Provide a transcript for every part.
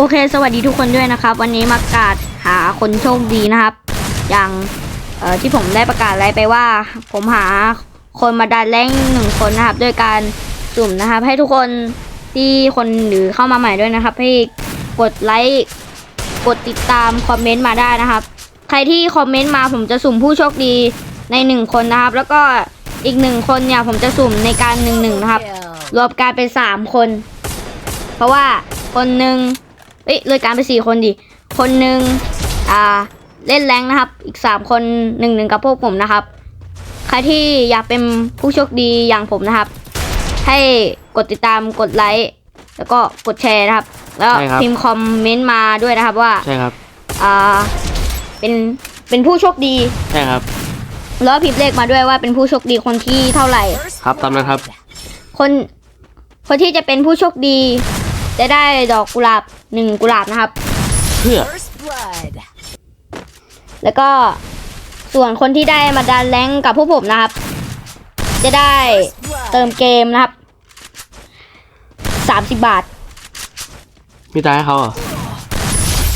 โอเค สวัสดีทุกคนด้วยนะครับ วันนี้มากาศหาคนโชคดีนะครับ อย่างที่ผมได้ประกาศอะไรไปว่า ผมหาคนมาดันแรงหนึ่งคนนะครับด้วยการสุ่มนะครับ ให้ทุกคนที่คนหรือเข้ามาใหม่ด้วยนะครับ ให้กดไลค์กดติดตามคอมเมนต์มาได้นะครับ ใครที่คอมเมนต์มาผมจะสุ่มผู้โชคดีในหนึ่งคนนะครับ แล้วก็อีกหนึ่งคนเนี่ยผมจะสุ่มในการหนึ่งหนึ่งนะครับ รวมกันเป็นสามคน เพราะว่าคนหนึ่ง เอ้ยเลยการไปสี่คนดิ คนหนึ่งอ่าเล่นแรงนะครับ อีกสามคนหนึ่งหนึ่งกับพวกผมนะครับ ใครที่อยากเป็นผู้โชคดีอย่างผมนะครับ ให้กดติดตามกดไลค์แล้วก็กดแชร์นะครับ แล้วใช่ครับ พิมพ์คอมเมนต์มาด้วยนะครับว่าใช่ครับ อ่าเป็นเป็นผู้โชคดี ใช่ครับ แล้วพิมพ์เลขมาด้วยว่าเป็นผู้โชคดีคนที่เท่าไหร่ ครับตามนั้นครับ คนคนที่จะเป็นผู้โชคดี จะได้ดอกกุหลาบหนึ่งกุหลาบนะครับ เพื่อ First blood. แล้วก็ส่วนคนที่ได้มาดันแรงกับพวกผมนะครับ จะได้ Blood. เติมเกมนะครับสามสิบบาท มีตายให้เขาเหรอ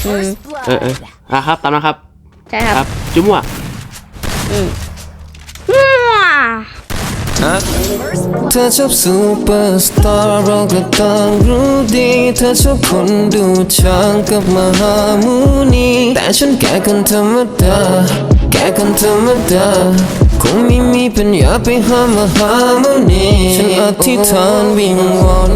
อืม First เออเออ blood. อะครับ ตามนั้นครับ ใช่ครับ ครับ จุ๊มั่ว อืมมั่ว เธอชอบซูเปอร์สตาร์เราก็ต้องรู้ดี เธอชอบคนดูช้างกับมหามูนี แต่ฉันแก่คนธรรมดา แก่คนธรรมดาคงไม่มีปัญญาไปหามหามูนี ฉันอธิษฐานวิงวอน